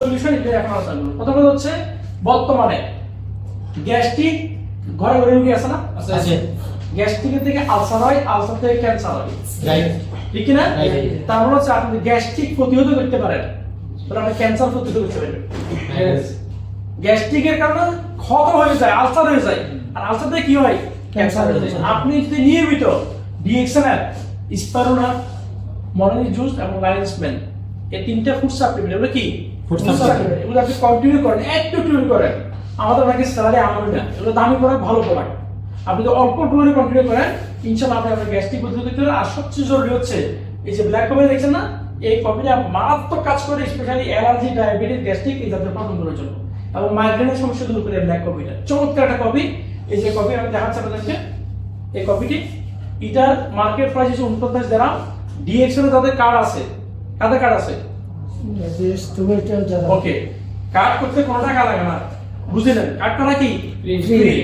Solution এটা এখন আলোচনা করব। প্রথম হচ্ছে বর্তমানে গ্যাস্ট্রিক ঘরে ঘরে রুগী আছে না? আছে। গ্যাস্ট্রিকের থেকে আলসার হয় আলসার থেকে ক্যান্সার হয় ঠিক কি না Right. তার মানে হচ্ছে আপনি গ্যাস্ট্রিক প্রতিহত করতে পারেন। তাহলে আপনি ক্যান্সার প্রতিহত করতে পারবেন গ্যাস্ট্রিকের কারণে ক্ষত হয়ে যায় আলসার হয়ে যায়। আর আলসার থেকে কি হয়? ক্যান্সার হয়ে যায়। আপনি যদি নিয়মিত ডিএক্সএনএল স্পারুনা মর্নিং জুস এবং লাইন্সম্যান এই তিনটা ফুড সাপ্লিমেন্ট এগুলো কি? এগুলো আপনি কন্টিনিউ করেন একটু একটু করেন। আমাদের অনেকে স্যালারি আমল না এগুলো দামি প্রোডাক্ট ভালো প্রোডাক্ট আপনি যদি অল্প পরিমাণে কন্টিনিউ করেন ইনশাআল্লাহ আপনি আপনার গ্যাস্ট্রিক করতে পারবেন। আর সবচেয়ে জরুরি হচ্ছে এই যে ব্ল্যাক কফি দেখছেন না এই কফিটা মারাত্মক কাজ করে স্পেশালি অ্যালার্জি ডায়াবেটিস গ্যাস্ট্রিক এই জাতীয় প্রবলেমগুলোর জন্য। এবং মাইগ্রেনের সমস্যা দূর করে ব্ল্যাক কফিটা চমৎকার একটা কফি এই যে কফি আমি দেখাচ্ছি আপনাদেরকে। এই কফিটি এটার মার্কেট প্রাইস হচ্ছে উনপঞ্চাশ দেরাম ডিএক্সএল তাদের কার্ড আছে। কাদের কার্ড আছে? ওকে কার্ড করতে কোনো টাকা লাগে না। বুঝলেন? কার্ড করা কি. ফ্রি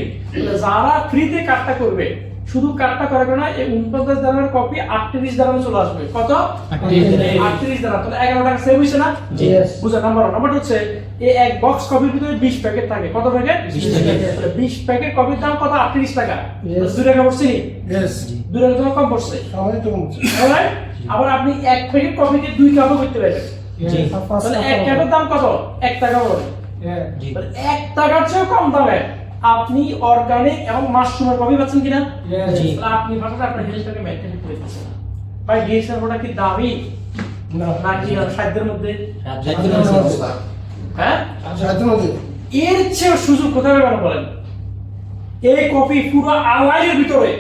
যারা ফ্রিতে কার্ডটা করবে শুধু কার্ডটা করে না এই উনপঞ্চাশ দামের কপি আটত্রিশ দামে চলে আসবে। কত? আটত্রিশ দাম তাহলে এগারো টাকা সেভ হয়েছে না? নাম্বার নাম্বার হচ্ছে এই এক বক্স কপির ভিতরে বিশ প্যাকেট থাকে। কত প্যাকেট বিশ প্যাকেট কপির দাম কত? আটত্রিশ টাকা. দুই টাকা পড়ছে. দুই টাকা তোমার কম পড়ছে? আবার আপনি এক প্যাকেট কপিকে দুই কাপও করতে পারবেন। জি। তাহলে এক দাম কত? এক টাকা এক টাকার চেয়েও কম দামে আপনি অর্গানিক এবং মাশরুমের কফি পাচ্ছেন কিনা? জি। আপনি ভাষাটা আপনার হেলথটাকে মেনটেন করে দিচ্ছেন ভাই ডিএসএল প্রোডাক্ট কি দামি? না। নাকি সাধ্যের মধ্যে? হ্যাঁ? এর চেয়ে সুযোগ কোথায় পাবেন বলেন? এই কফি পুরো আনলাইনের ভিতরে।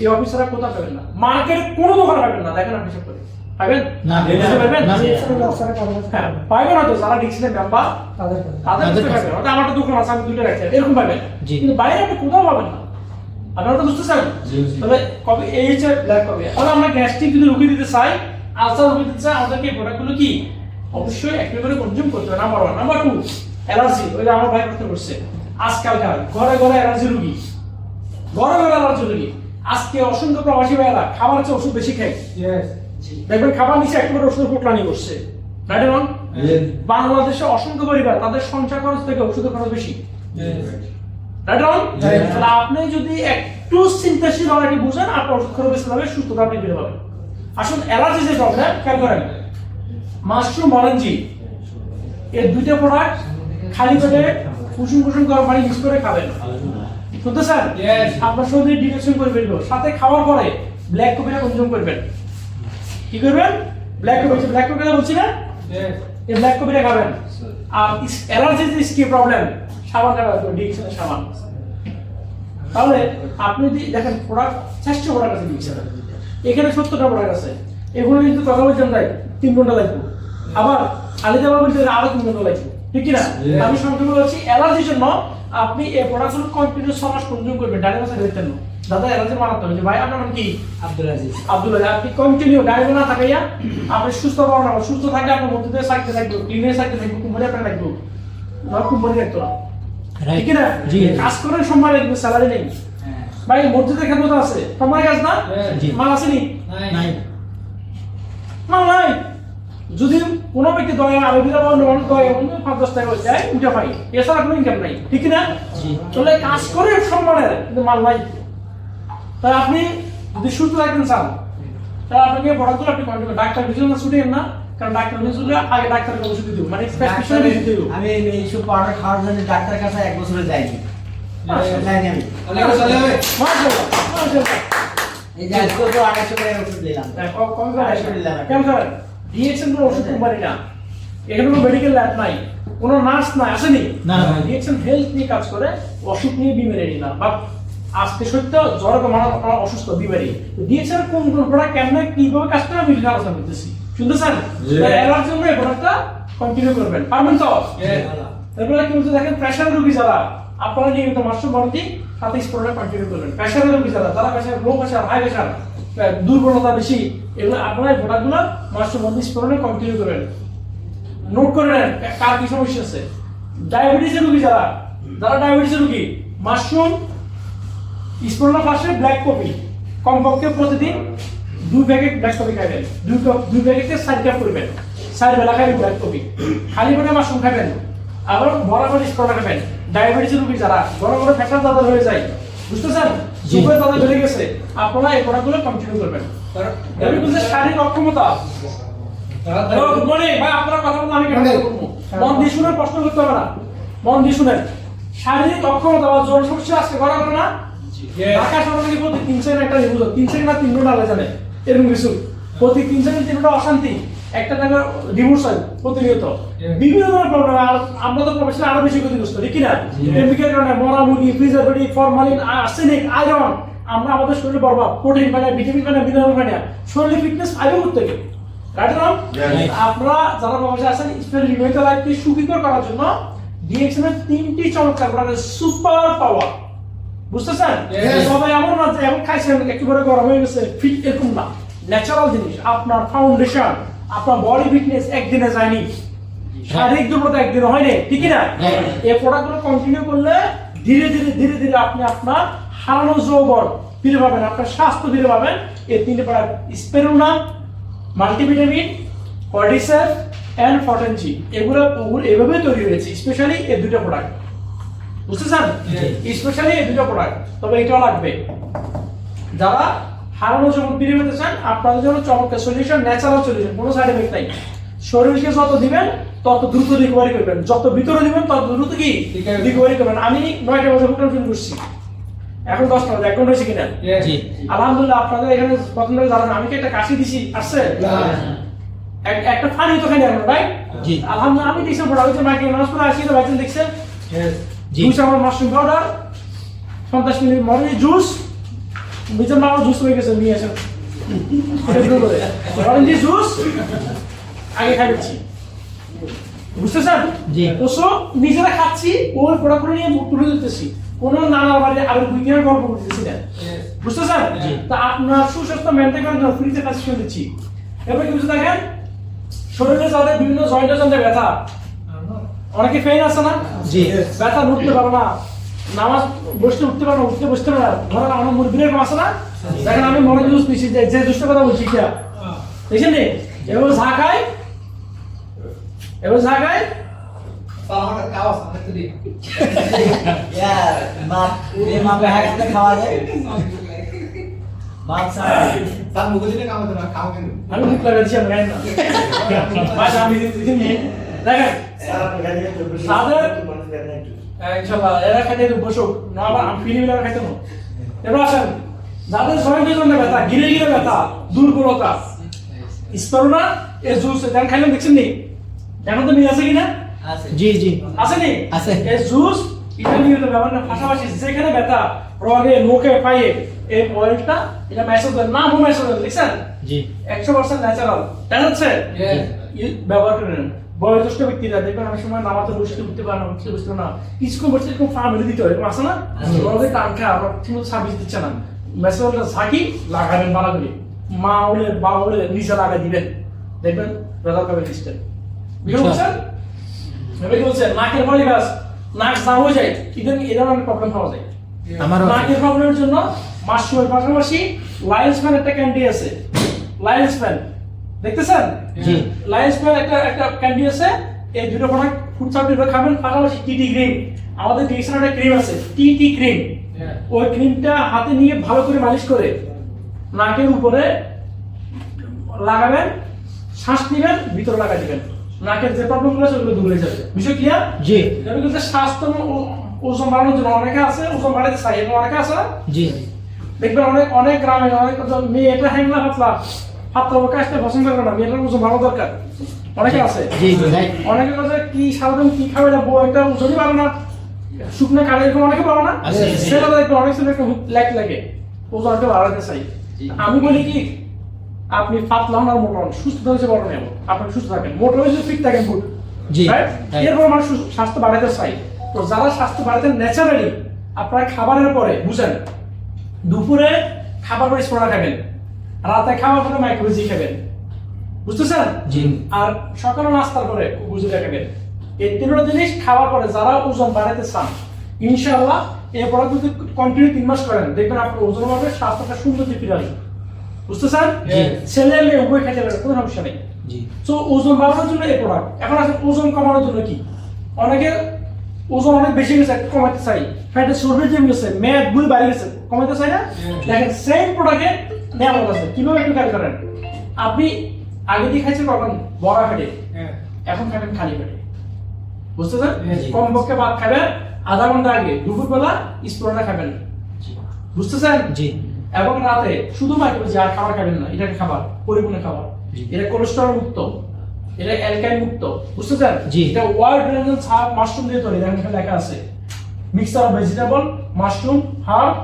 এই অফিসাররা কোথাও পাবেন না। মার্কেটে কোনো দোকান পাবেন না। দেখেন আপনি হিসাব করে। পাবেন না, বুঝতে পারবেন? না। ডিএক্সএল ব্যবসাটা করা যাচ্ছে। হ্যাঁ পাইবেন হয়তো যারা ডিক্সনের মেম্বার তাদের তাদের তাদের কাছে। কাছে। ওটা আমার তো দোকান আছে আমি দুটো রাখছি এরকম পাবেন কিন্তু বাইরে আপনি কোথাও পাবেন না। আপনারা তো বুঝতেছেন? জি, জি। কবে এই হচ্ছে ব্ল্যাক কবে তাহলে আমরা গ্যাস্ট্রিক যদি রুগী দিতে চাই আলসার রুগী দিতে চাই আমাদেরকে এই প্রোডাক্টগুলো কি? অবশ্যই একটু কনজিউম করতে হবে। Number one number two allergy ওই যে আমার ভাই প্রশ্ন করছে। আজকালকার ঘরে ঘরে অ্যালার্জি রুগী। ঘরে ঘরে অ্যালার্জি রুগী। আজকে অসংখ্য প্রবাসী ভাইয়েরা খাবার চেয়ে ওষুধ বেশি খায়। Yes. দেখবেন খাবার নিচে একেবারে ওষুধের পোটলানি করছে। রাইট এবং বাংলাদেশে অসংখ্য পরিবার তাদের সংসার খরচ থেকে ওষুধের খরচ বেশি। রাইট আপনি যদি একটু চিন্তাশীল হওয়াকে বুঝেন আপনার ওষুধ খরচ বেশি হবে সুস্থতা আপনি বের হবে আসুন অ্যালার্জি যে প্রবলেম খেয়াল করেন। মাশরুম অরেঞ্জি এর দুইটা প্রোডাক্ট খালি পেটে কুসুম কুসুম গরম পানি মিক্স করে খাবেন। শুনতেছেন স্যার আপনার শরীরে ডিটেকশন করে ফেলব সাথে খাওয়ার পরে ব্ল্যাক কফিটা কনজিউম করবেন। কি করবেন? ব্ল্যাক কফি ব্ল্যাক কফি কথা বলছি না? এই ব্ল্যাক কফিটা খাবেন। আর অ্যালার্জি স্কিন প্রবলেম সাবান খাবেন ডিএক্সেলের সাবান। তাহলে আপনি যদি দেখেন প্রোডাক্ট চারশো প্রোডাক্ট আছে ডিএক্সেলের এখানে সত্তরটা প্রোডাক্ট আছে। এগুলো কিন্তু কথা বলছেন তাই তিন ঘণ্টা লাগবে। আবার আলিদাবা বলতে গেলে আরও তিন ঘণ্টা লাগবে। ঠিক কি না আমি সংক্ষেপে বলছি অ্যালার্জির জন্য আপনি এই প্রোডাক্টগুলো কন্টিনিউ মাস কনজিউম করবেন ডায়রি মাসে দেখতেন না। দাদা অ্যালার্জি মারাত্মক ভাই আপনার নাম কি? আব্দুল আজিজ। আব্দুল্লাহ আপনি কন্টিনিউ ডায়রিয়া না থাকাইয়া আপনি সুস্থ পাবেন না সুস্থ থাকলে আপনার মধ্যে দিয়ে থাকবে ক্লিনে সাইতে থাকবে কুম্ভরে আপনার লাগবে না কুম্ভরে থাকতো না। ঠিক না? জি কাজ কিন্তু স্যালারি নেই। ভাই মসজিদের খেদমত আছে। তোমার কাজ না? জি। মাল আসেনি নাই। মাল নাই। যদি কোনো ব্যক্তি দয়া আরবিরা বা অন্য মানুষ দয়া অন্য পাঁচ দশ টাকা হয়ে যায় উঠে পাই এছাড়া কোনো ইনকাম নাই। ঠিক না? চলে কাজ করে সম্মানের কিন্তু মাল নাই। তাই আপনি যদি সুস্থ থাকতেন চান তাহলে আপনাকে প্রোডাক্টগুলো আপনি কন্টিনিউ ডাক্তার না ছুটেন না কারণ ডাক্তার কিছু আগে ডাক্তারকে ওষুধ দিতে হবে। মানে প্রেসক্রিপশন ওষুধ দিতে হবে। আমি এইসব পাউডার খাওয়ার জন্য ডাক্তার কাছে এক বছরে যাইনি যাইনি তাহলে। এই। এখানে কোনো মেডিকেল ল্যাব নাই। কোনো নার্স নাই আসেনি? না। হেলথ নিয়ে কাজ করে অসুখ নিয়ে বিমারি না। বা আজকে সত্য জ্বর মানে আপনার অসুস্থ বিমারি। ডিএক্সএন কোন কোন প্রোডাক্ট কেমনে কীভাবে কাজ করে আমি আলোচনা করতেছি শুনতেছেন এর জন্য এই প্রোডাক্টটা কন্টিনিউ করবেন। পারবেন তো. এরপরে কি বলছে দেখেন প্রেশার রোগী যারা আপনারা নিয়মিত মাশরুম বরতি সাথে স্পোর্টটা কন্টিনিউ করবেন। প্রেশার রোগী যারা যারা pressure low pressure high pressure দুর্বলতা বেশি এগুলো আপনারা এই প্রোডাক্টগুলো মাশরুম বরতি স্পোর্টে কন্টিনিউ করবেন। নোট করে নেন কার কি সমস্যা আছে ডায়াবেটিসের রোগী যারা যারা ডায়াবেটিসের রোগী মাশরুম স্পোর্টটা পাশে ব্ল্যাক কফি কমপক্ষে প্রতিদিন দুই প্যাকেট ব্ল্যাক কফি খাবেন দুই কাপ দুই প্যাকেটে চার কাপ করবেন চার বেলা খাবেন ব্ল্যাক কপি খালি পেটে মাশরুম খাবেন আবার বরাবর স্প্রটা খাবেন ডায়াবেটিস রোগী যারা বড় বড় ফ্যাক্টর তাদের হয়ে যায়। বুঝতেছেন। সুগার তাদের বেড়ে গেছে। আপনারা এই প্রোডাক্টগুলো কন্টিনিউ করবেন। এর কিন্তু শারীরিক অক্ষমতা। হ্যালো গুড মর্নিং ভাই আপনার কথা বলতে আমি কেন মন দিয়ে শুনে প্রশ্ন করতে হবে না। মন দিয়ে শুনেন। শারীরিক অক্ষমতা বা জোর সমস্যা আজকে করা না? ঢাকা শহরে প্রতি তিন সেকেন্ড একটা তিন সেকেন্ড না তিন ঘণ্টা আলাদা জানে এরকম কিছু। প্রতি তিন সেকেন্ড তিন ঘণ্টা অশান্তি। একটা টাকা ডিভোর্স হয় প্রতিনিয়ত। বিভিন্ন ধরনের প্রবলেম আর আমরা তো প্রফেশনাল আরও বেশি ক্ষতিগ্রস্ত ঠিক না কেমিক্যাল কারণে মরা মুরগি প্রিজারভেটিভ ফরমালিন আর্সেনিক আয়রন আমরা আমাদের শরীরে বরবাদ। প্রোটিন পাই না ভিটামিন পাই না মিনারেল পাই না। শরীরে ফিটনেস পাইবে রাইট না আপনারা যারা প্রবাসে আছেন লাইফকে সুখীকর করার জন্য ডিএক্সএম এর তিনটি চমৎকার সুপার পাওয়ার। বুঝতেছেন? সবাই এমন না যে এমন খাইছেন একেবারে গরম হয়ে গেছে ফিট এরকম না। ন্যাচারাল জিনিস আপনার ফাউন্ডেশন আপনার বডি ফিটনেস একদিনে যায়নি। শারীরিক দুর্বলতা একদিনে হয়নি ঠিক না? হ্যাঁ। এই প্রোডাক্টগুলো কন্টিনিউ করলে ধীরে ধীরে ধীরে ধীরে আপনি আপনার হারানো যৌবন ফিরে পাবেন আপনার স্বাস্থ্য ফিরে পাবেন। এই তিনটে product spirulina multivitamin cordyceps and ফটেনজি এগুলো ওগুলো এভাবে তৈরি হয়েছে স্পেশালি এই দুটো প্রোডাক্ট বুঝতেছেন? স্পেশালি এই দুটো প্রোডাক্ট তবে এটাও লাগবে। যারা হারানো যখন ফিরে পেতে চান আপনাদের জন্য চমৎকার সলিউশন ন্যাচারাল সলিউশন কোনো সাইড এফেক্ট নাই। শরীরকে যত দিবেন তত দ্রুত রিকভারি করবেন। যত ভিতরে দিবেন তত দ্রুত কি রিকভারি করবেন। আমি নয়টা বছর হোটেল ফিল করছি। এখন দশটা বাজে এখন হয়েছে কিনা? আলহামদুলিল্লাহ আপনাদের এখানে প্রথম থেকে জানেন আমি কি একটা কাশি দিছি? আসছে? এক- একটা ফানি তো খাই আমরা রাইট। আলহামদুলিল্লাহ আমি দেখছি বড় হয়েছে মাইকে নামাজ পড়ে আসি তো ভাইজান দেখছেন জুস আমার মাশরুম পাউডার পঞ্চাশ মিনিট মর্নিং জুস বিজন মামা জুস হয়ে গেছে নিয়ে আসেন অরেঞ্জি জুস আগে খাই দিচ্ছি। বুঝতেছেন? জি। ওসো নিজেরা খাচ্ছি ওই প্রোডাক্টগুলো নিয়ে তুলে দিতেছি। কোনো নানা বাড়ি আরও দুই দিনের গল্প করতেছি না। বুঝতেছেন। তা আপনার সুস্বাস্থ্য মেনটেন করার জন্য ফ্রিতে কাজ শুনে দিচ্ছি। এবার কি বুঝতে দেখেন? শরীরে যাদের বিভিন্ন জয়েন্টে জয়েন্টে ব্যথা অনেকে ফেন আছে না? জি। ব্যথা উঠতে পারো না। নামাজ বসতে উঠতে পারো উঠতে বসতে পারো ধরো আমার মুরগির এরকম আছে না? দেখেন আমি মনে জুস নিছি যে দুষ্ট কথা বলছি কিয়া দেখছেন নি? এবার ঝা খাই। এবার ঝা খাই। আমি আচ্ছা, দেখেন তাদের ইনশাল্লাহ এরা খাইতে বসুক। না আবার আমি ফিলিম এরা খাইতে না এবার আসেন। যাদের জয়েন্টের জন্য ব্যথা গিরে গিরে ব্যথা দুর্বলতা। স্পেরোনা এ জুস দেন খাইলেন দেখছেন নি? এখন তো মিল আছে কিনা? জি জি। আছে নি? আছে। এই জুস এটা নিয়মিত ব্যবহার না পাশাপাশি যেখানে ব্যথা রগে মুখে পায়ে এই অয়েলটা এটা দেন নামও মেসেজ দেখছেন? জি। একশো পার্সেন্ট ন্যাচারাল দেখা যাচ্ছে? ব্যবহার করে নেন। বয়োজ্যেষ্ঠ ব্যক্তিরা দেখবেন অনেক সময় নামাতে বসতে উঠতে পারে না উঠতে বসতে না। কিছু বসতে এরকম ফ্যামিলি দিতে হয় এরকম আছে না? বড়দের খায় আবার ঠিকমতো সার্ভিস দিচ্ছে না। মেসেজটা ঝাঁকি লাগাবেন ভালো করে। মা হলে বাবা হলে নিচে লাগাই দিবেন। দেখবেন রেজাল্ট পাবে লিস্টে বুঝতে পারছেন? এবার কি বলছে নাকের পলিবাস নাক জাম হয়ে যায় ইদান এই ধরনের প্রবলেম পাওয়া যায়। আমারও আছে। নাকের প্রবলেমের জন্য মাশরুমের পাশাপাশি লায়ন্স ম্যান একটা ক্যান্ডি আছে। লায়ন্স ম্যান দেখতেছেন? জি। লায়ন্স ম্যান একটা একটা ক্যান্ডি আছে। এই দুটো প্রোডাক্ট ফুড সাপ্লিমেন্ট খাবেন পাশাপাশি টিটি ক্রিম আমাদের ডিএক্সএন একটা ক্রিম আছে টিটি ক্রিম ওই ক্রিমটা হাতে নিয়ে ভালো করে মালিশ করে নাকের উপরে লাগাবেন শ্বাস নিবেন ভিতরে লাগাই দিবেন। নাকের যে প্রবলেমগুলো আছে ওগুলো দূর হয়ে যাবে। বিষয় ক্লিয়ার জি। আমি কিন্তু স্বাস্থ্য ও- ওজন বাড়ানোর জন্য অনেকে আছে ওজন বাড়াতে চাই অনেকে আছে জি। দেখবেন অনেক অনেক গ্রামে অনেক মেয়ে এটা হ্যাংলা পাতলা। পছন্দ করে না মেয়েটার ওজন বাড়ানো দরকার। অনেকে আছে। অনেকে কাছে কি সারাদিন কি খাবে না বউ একটা ওজনই পারে না শুকনো কাটে এরকম অনেকে পাবো না। সেটা দেখবেন অনেক একটু ল্যাক লাগে। ওজনটা বাড়াতে চাই। আমি বলি কি আপনি পাতলা হন আর মোটা হন সুস্থ হয়েছে বড় নেব আপনি সুস্থ থাকেন। মোটা হয়েছে ফিট থাকেন Right? right. এরপর আমার সু- স্বাস্থ্য বাড়াতে চাই তো যারা স্বাস্থ্য বাড়াতে ন্যাচারালি আপনার খাবারের পরে বুঝেন দুপুরে খাবার পরে স্পোনা খাবেন। রাতে খাবার পরে মাইক্রোভেজি খাবেন। বুঝতেছেন? জি। আর সকালে নাস্তার পরে গুজরে খাবেন। এই তিনটা জিনিস খাওয়ার পরে যারা ওজন বাড়াতে চান ইনশাআল্লাহ এই প্রোডাক্ট যদি কন্টিনিউ তিন মাস করেন দেখবেন আপনার ওজন বাড়বে স্বাস্থ্যটা সুন্দর ফিরে আসবে। বুঝতেছেন? জি। ছেলে মেয়ে উভয় খেতে পারে কোনো সমস্যা নেই। জি। তো ওজন বাড়ানোর জন্য এই প্রোডাক্ট এখন আছে ওজন কমানোর জন্য কি? অনেকে ওজন অনেক বেশি গেছে কমাতে চাই। ফ্যাটের চর্বি জমে গেছে মেদ গুলি বাড়ি গেছে কমাতে চাই না? দেখেন সেম প্রোডাক্টে নিয়ামত আছে কীভাবে একটু কাজ করেন? আপনি আগে দিয়ে খাইছেন কখন? বড়া ফেটে এখন খাবেন খালি পেটে। বুঝতেছেন জি। কমপক্ষে ভাত খাবেন আধা ঘণ্টা আগে। দুপুরবেলা স্প্রোটা খাবেন। বুঝতেছেন? জি। এবং রাতে শুধু মাইক্রোজি আর খাবার খাবেন না। এটা খাবার পরিপূর্ণ খাবার। এটা কোলেস্টেরল মুক্ত। এটা অ্যালকাইন মুক্ত। বুঝতেছেন? জি। এটা ওয়ার্ল্ড রেঞ্জের ছাপ মাশরুম দিয়ে তৈরি। এখানে লেখা আছে। Mixture of vegetable mushroom herb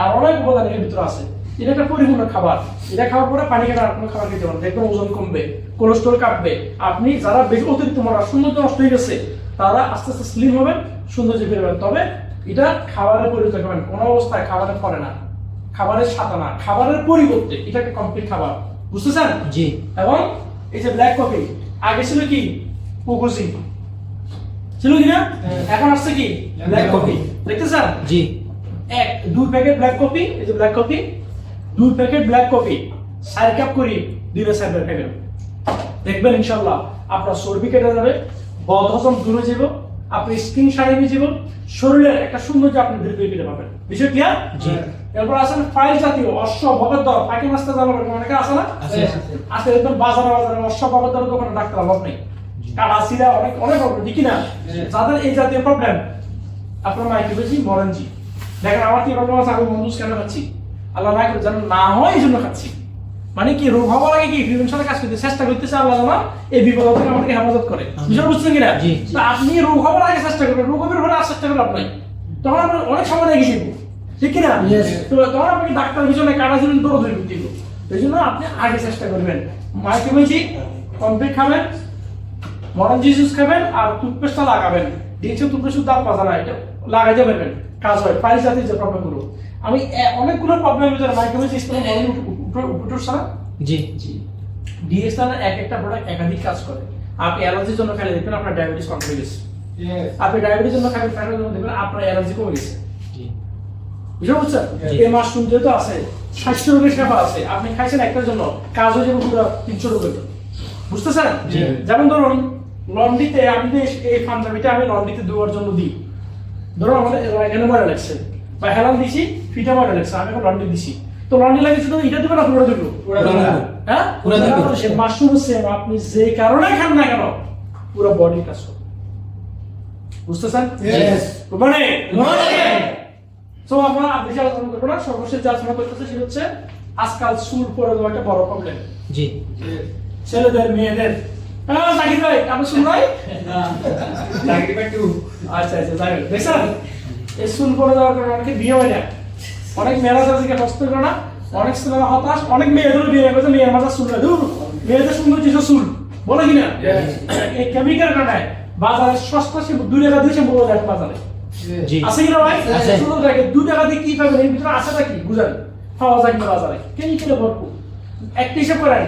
আর অনেক উপাদান এর ভিতরে আছে। এটা একটা পরিপূর্ণ খাবার। এটা খাওয়ার পরে পানি খেলে আর কোনো খাবার খেতে পারেন দেখবেন ওজন কমবে কোলেস্ট্রল কাটবে। আপনি যারা বেশি অতিরিক্ত মরা সৌন্দর্য নষ্ট হয়ে গেছে তারা আস্তে আস্তে স্লিম হবেন সৌন্দর্য ফিরে পাবেন তবে এটা খাবারের পরিবর্তন করবেন কোনো অবস্থায় খাবারের ফলে না। খাবারের সাথে না। খাবারের পরিবর্তে এটা একটা কমপ্লিট খাবার। বুঝতেছেন? জি। এবং এই যে ব্ল্যাক কফি আগে ছিল কি? পুকুজি ছিল কি না? এখন আসছে কি? ব্ল্যাক কফি দেখতেছেন? জি। এক দুই প্যাকেট ব্ল্যাক কফি এই যে ব্ল্যাক কফি দুই প্যাকেট ব্ল্যাক কফি চার কাপ করি দিনে চার বের খাবেন দেখবেন ইনশাল্লাহ আপনার চর্বি কেটে যাবে বদ হজম দূর হয়ে যাবে আপনি স্কিন শাইন হয়ে যাবে শরীরের একটা সৌন্দর্য আপনি দীর্ঘ পেতে পাবেন। বিষয় ক্লিয়ার জি। এরপর আছেন ফাইল জাতীয় অশ্ব ভগদ্দর ফাঁকি মাছতে যাব অনেকে আছে না? আছে। আছে একদম বাজারে বাজারে অশ্ব ভগদ্দর দোকানে ডাক্তার অভাব নেই। কাটা সিরা অনেক অনেক প্রবলেম ঠিক না? যাদের এই জাতীয় প্রবলেম আপনার মাইকে বেশি মরেনজি দেখেন আমার কি প্রবলেম আছে? আমি মন্দুস কেন খাচ্ছি আল্লাহ না করে যেন না হয় এই জন্য খাচ্ছি। মানে কি রোগ হওয়ার আগে কি প্রিভেনশনের কাজ করতে চেষ্টা করতেছে আল্লাহ জানা এই বিপদ থেকে আমাদেরকে হেফাজত করে। বিষয় বুঝছেন কিনা? তা আপনি রোগ হওয়ার আগে চেষ্টা করবেন। রোগ হবে হলে আর চেষ্টা করলে আপনার তখন অনেক সময় ঠিক কিনা? তো তখন আপনাকে ডাক্তার পিছনে কাটা দৌড় ধরে দিব। এই জন্য আপনি আগে চেষ্টা করবেন। মাইকে বলছি কমপ্লিট খাবেন মরন জিজুস খাবেন আর টুথপেস্টটা লাগাবেন। দিয়েছে টুথপেস্ট দাঁত পাতা না এটা লাগাইতে পারবেন। কাজ হয় ফাইল জাতীয় যে প্রবলেমগুলো আমি অনেকগুলো প্রবলেমের ভিতরে মাইকে বলছি ইসলাম উঠোর সারা। জি। ডিএসএল এক একটা প্রোডাক্ট একাধিক কাজ করে। আপনি অ্যালার্জির জন্য খেলে দেখবেন আপনার ডায়াবেটিস কন্ট্রোল গেছে আপনি ডায়াবেটিস জন্য খাবেন ফ্যাটের জন্য দেখবেন আপনার অ্যালার্জি কমে গেছে। জি। বুঝতে পারছেন? জি। এই মাশরুম যেহেতু আছে স্বাস্থ্য রোগের সেবা আছে আপনি খাইছেন একটার জন্য কাজ হয়ে যাবে পুরো তিনশো রোগের। বুঝতেছেন? জি। যেমন ধরুন লন্ড্রিতে আমি যে এই পাঞ্জাবিটা আমি লন্ডিতে দেওয়ার জন্য দিই। ধরুন আমাদের এখানে ময়লা লাগছে বা হেলাল দিছি ফিটা ময়লা লাগছে আমি এখন লন্ড্রি দিছি। তো লাগে শুধু এটা দেবে না পুরো দেবে? পুরো দেবে। পুরো মাশরুম সেম আপনি যে কারণে খান না কেন পুরো বডি কাজ করবে বুঝতেছেন. মানে আমরা বেশি আলোচনা করব না সর্বশেষ যে আলোচনা করতেছে সেটা হচ্ছে আজকাল চুল পড়ে দেওয়া একটা বড় প্রবলেম জি। ছেলেদের মেয়েদের। ভাই নাই? আচ্ছা আচ্ছা যাই হোক দেখছেন এই চুল পড়ে দেওয়ার কারণে অনেকে বিয়ে হয় না। অনেক মেয়েরা তাদেরকে করে না অনেক ছেলেরা হতাশ অনেক মেয়েদেরও বিয়ে গেছে মেয়ের মাথা চুল। ধুর, মেয়েদের সুন্দর যে চুল বলে কিনা এই কেমিক্যাল কারণে বাজারে সস্তা শ্যাম্পু দুই টাকা দিয়ে শ্যাম্পু পাওয়া যায় বাজারে। আছে কিনা ভাই? আছে। শুধু দেখে টাকা দিয়ে কি পাবেন? এর ভিতরে আছেটা কি বুঝেন। পাওয়া যায় কিনা বাজারে? ভরপুর। একটা হিসাব করেন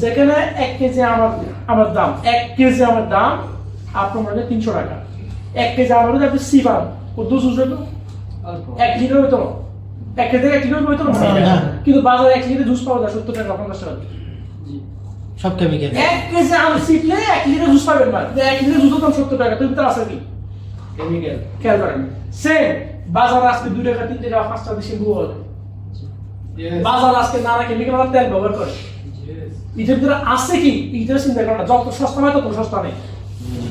যেখানে এক কেজি আমার আমার দাম এক কেজি আমার দাম আপনার মনে তিনশো টাকা। এক কেজি আমার আপনি সি পান এক লিটার হইতো। না। এক কেজি এক লিটার হইতো না না। কিন্তু বাজারে এক লিটার জুস পাওয়া যায় সত্তর টাকা পঞ্চাশ টাকা। সব কেমিক্যাল এক কেজি আম সিটলে এক লিটার জুস পাবেন না এক লিটার জুসের দাম সত্তর টাকা তুমি আছে কি খেয়াল করেন। সেম বাজার আজকে দুই টাকা তিন টাকা পাঁচ টাকা বেশি যায় বাজার আজকে নানা কেমিক্যাল তেল ব্যবহার করে। এটার ভিতরে আছে কি? এটা চিন্তা করেন না যত সস্তা হয় তত সস্তা নেই।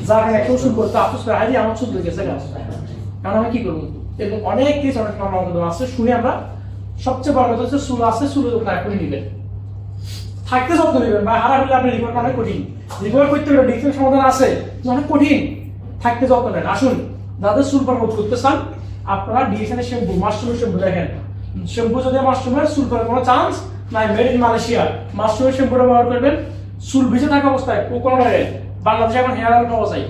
যার একটা ওষুধ করতে আফসোস করে হারিয়ে আমার গেছে। কারণ আমি কি করব? এরকম অনেক কিছু অনেক মামলা আছে, শুনে আমরা সবচেয়ে বড় কথা হচ্ছে চুল আছে চুলের যখন এখনই নেবেন। থাকতে যত্ন নেবেন, বা হারা হলে আপনি রিকভার অনেক কঠিন। রিকভার করতে গেলে ডিফারেন্ট সমাধান আছে অনেক কঠিন। থাকতে যত্ন নেন। আসুন, যাদের পর করতে চান, আপনারা ডিএসএনের শ্যাম্পু, মাশরুমের শ্যাম্পু দেখেন। শ্যাম্পু যদি মাশরুমের চুল পরার কোনো চান্স নাই। মেড ইন মালয়েশিয়া মাশরুমের শ্যাম্পুটা ব্যবহার করবেন। চুল ভিজে থাকা অবস্থায়, কোকোনাট বাংলাদেশে এখন হেয়ার অয়েল পাওয়া যায়।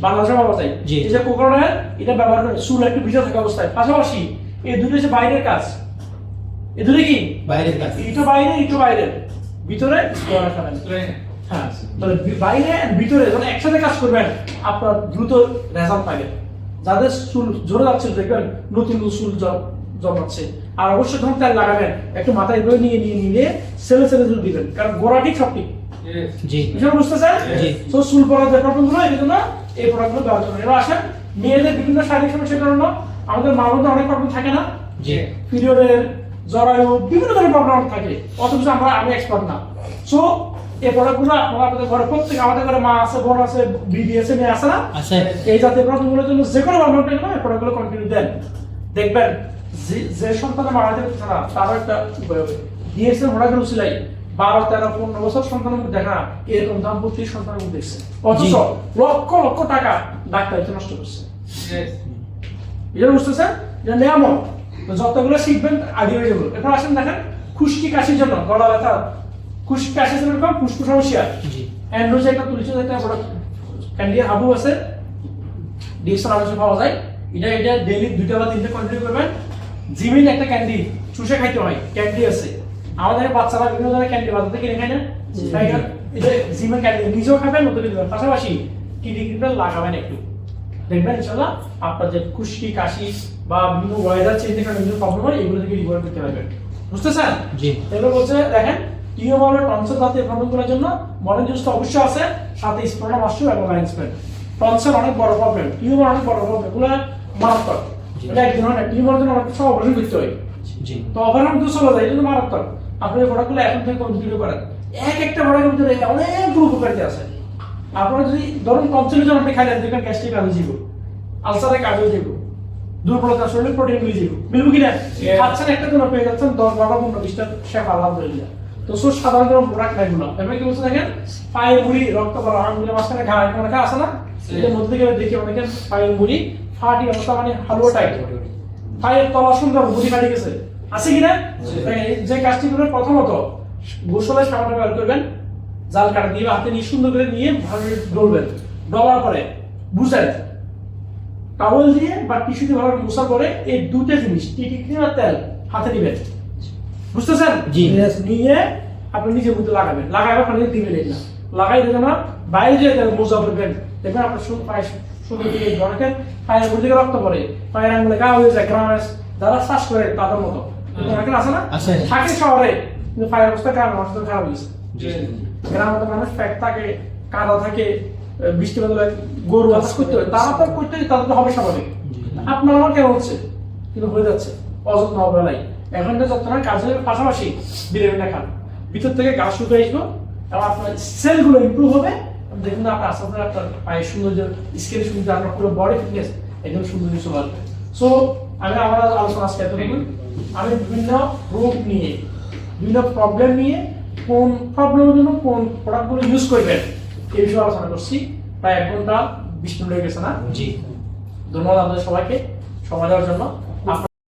বাংলাদেশে পাওয়া জি। যে কোকোনাট এটা ব্যবহার করে চুল একটু ভিজে থাকা অবস্থায়। পাশাপাশি এই দুটো হচ্ছে বাইরের কাজ। এই দুটো কি? বাইরের কাছে এটা বাইরে এটা বাইরে। ভিতরে হ্যাঁ। তাহলে বাইরে আর ভিতরে যখন একসাথে কাজ করবেন আপনার দ্রুত রেজাল্ট পাবেন। যাদের চুল ঝরে যাচ্ছে দেখবেন নতুন নতুন চুল জ- জন্মাচ্ছে। আর অবশ্যই যখন তেল লাগাবেন। একটু মাথায় এগুলো নিয়ে নিয়ে নিয়ে সেলে সেলে জল দিবেন। কারণ গোড়া ঠিক সব ঠিক জি। বিষয় বুঝতেছেন? জি। তো চুল প্রবলেমগুলো এই জন্য এই প্রোডাক্টগুলো ব্যবহার করবেন। এবার আসেন মেয়েদের বিভিন্ন শারীরিক সমস্যার কারণে আমাদের মা বোনদের অনেক প্রবলেম থাকে না? জি। পিরিয়ডের জরায়ু বিভিন্ন ধরনের প্রবলেম থাকে। অথচ আমরা আমি এক্সপার্ট না। সো এই প্রোডাক্টগুলো আপনারা আপনাদের ঘরে প্রত্যেক আমাদের ঘরে মা আছে বোন আছে বিবি আছে মেয়ে আছে না? আছে। এই জাতীয় প্রবলেমগুলোর জন্য যে কোনো প্রবলেম থাকে না এই প্রোডাক্টগুলো কন্টিনিউ দেন। দেখবেন যে- যে সন্তানের মারা যেতে না তারও একটা উপায় হবে। ডিএসএল প্রোডাক্টের উচিলাই বারো তেরো পনেরো বছর সন্তানের দেখা এরকম দাম্পত্য সন্তানের মধ্যে দেখছে। অথচ লক্ষ লক্ষ টাকা ডাক্তার নষ্ট করছে। বুঝতেছেন? যে নিয়ামক যতগুলো শিখবেন আগে হয়ে যাবে। এরপর আসেন দেখেন খুশকি কাশির জন্য গলা ব্যথা। খুশকি কাশির জন্য এরকম ফুসফুস সমস্যা। অ্যান্ড্রোজ একটা তুলছে একটা বড় ক্যান্ডিয়ার হাবু আছে। ডিএসএল আলোচনা পাওয়া যায় এটা এটা ডেইলি দুইটা বা তিনটা কন্টিনিউ করবেন। জিমিন একটা ক্যান্ডি চুষে খাইতে হয়। ক্যান্ডি আছে। আমাদের বাচ্চারা বিভিন্ন ধরনের ক্যান্ডি বাজার কিনে খায় না? তাই না? জিমের ক্যান্ডি নিজেও খাবেন নতুন দিবেন পাশাপাশি কিডনি লাগাবেন একটু। দেখবেন ইনশাল্লাহ আপনার যে খুশকি কাশি বা বিভিন্ন ওয়েদার চেঞ্জ থেকে বিভিন্ন প্রবলেম হয় এগুলো থেকে রিকভার করতে পারবেন। বুঝতেছেন জি। এগুলো বলছে দেখেন টিউমার টনসিল জাতীয় প্রবলেমগুলোর জন্য মডার্ন জুস তো অবশ্যই আছে সাথে স্প্রোনা মাশরুম এবং লাইন স্প্রেড টনসিল অনেক বড় প্রবলেম টিউমার অনেক বড় প্রবলেম এগুলো মারাত্মক। এটা না টিউমার জন্য অনেক সময় অপারেশন করতে হয়। জি। তো অপারেশন তো চলে যায় এটা মারাত্মক। আপনি এই প্রোডাক্টগুলো এখন থেকে কন্টিনিউ করেন। এক একটা প্রোডাক্টের ভিতরে অনেকগুলো উপকারিতা আছে। আপনারা যদি ধরুন টনসিলের জন্য আপনি খাইলেন দেখবেন গ্যাস্ট্রিক কাজ হয়ে আলসারে কাজ হয়ে যাব দুর্বলতা শরীরে প্রোটিন মিলে যাব মিলবো. খাচ্ছেন একটা দিন পেয়ে যাচ্ছেন দশ বারো পনেরো বিশটা শেফ আলহামদুলিল্লাহ। তো সো সাধারণ কোনো প্রোডাক্ট নাই গুলো কি বলছে দেখেন? পায়ের মুড়ি রক্ত বলা আঙুলের মাঝখানে ঘা ঘা আছে না? এটার মধ্যে গেলে দেখি অনেকের পায়ের মুড়ি ফাটি অবস্থা মানে হালুয়া টাইপ পায়ের তলা সুন্দর মুড়ি ফাটি গেছে। আছে কিনা যে কাজটি করবেন প্রথমত গোসলের সামান্য ব্যবহার করবেন জাল কাটা দিয়ে হাতে নিয়ে সুন্দর করে নিয়ে ভালো ডলবেন। ডলার পরে বুঝেন টাওয়েল দিয়ে বা টিস্যু দিয়ে ভালো করে এই দুটো জিনিস টিটিক্রি আর তেল হাতে নিবেন। বুঝতেছেন? জি। নিয়ে আপনি নিজের মধ্যে লাগাবেন। লাগাবার পানি দিবেন না লাগাই দেবেন না বাইরে যেয়ে মোজা করবেন দেখবেন আপনার শুধু পায়ে শুধু দিয়ে অনেকের পায়ের মধ্যে রক্ত পড়ে। পায়ের আঙুলে গা হয়ে যায় গ্রামের যারা শ্বাস করে তাদের মতো। অনেকের আছে না? থাকে শহরে কিন্তু পায়ের অবস্থা খারাপ অবস্থা খারাপ হয়েছে। জি মানুষ ফ্যাট থাকে কাদা থাকে বৃষ্টি বাদলে গরু আস করতে হয় তারা তো করতে তাদের তো হবে স্বাভাবিক। আপনার আমার কেন হচ্ছে? কিন্তু হয়ে যাচ্ছে। অযত্ন অবহেলাই এখন তো যত্ন কাজের পাশাপাশি বিরিয়ানিটা খান। ভিতর থেকে গাছ শুকিয়ে আসব এবং আপনার সেলগুলো ইমপ্রুভ হবে। দেখুন আপনার আস্তে আস্তে আপনার পায়ের সৌন্দর্য স্কিনের সৌন্দর্য আপনার পুরো বডি ফিটনেস একদম সুন্দর চলে আসবে। সো আমি আমার আলোচনা আজকে এতটুকু আমি বিভিন্ন রোগ নিয়ে বিভিন্ন প্রবলেম নিয়ে কোন প্রবলেমের জন্য কোন প্রোডাক্টগুলো ইউজ করবেন এই বিষয়ে আলোচনা করছি। প্রায় এক ঘণ্টা বিশ মিনিট হয়ে গেছে না? জি। ধন্যবাদ আপনাদের সবাইকে সময় দেওয়ার জন্য।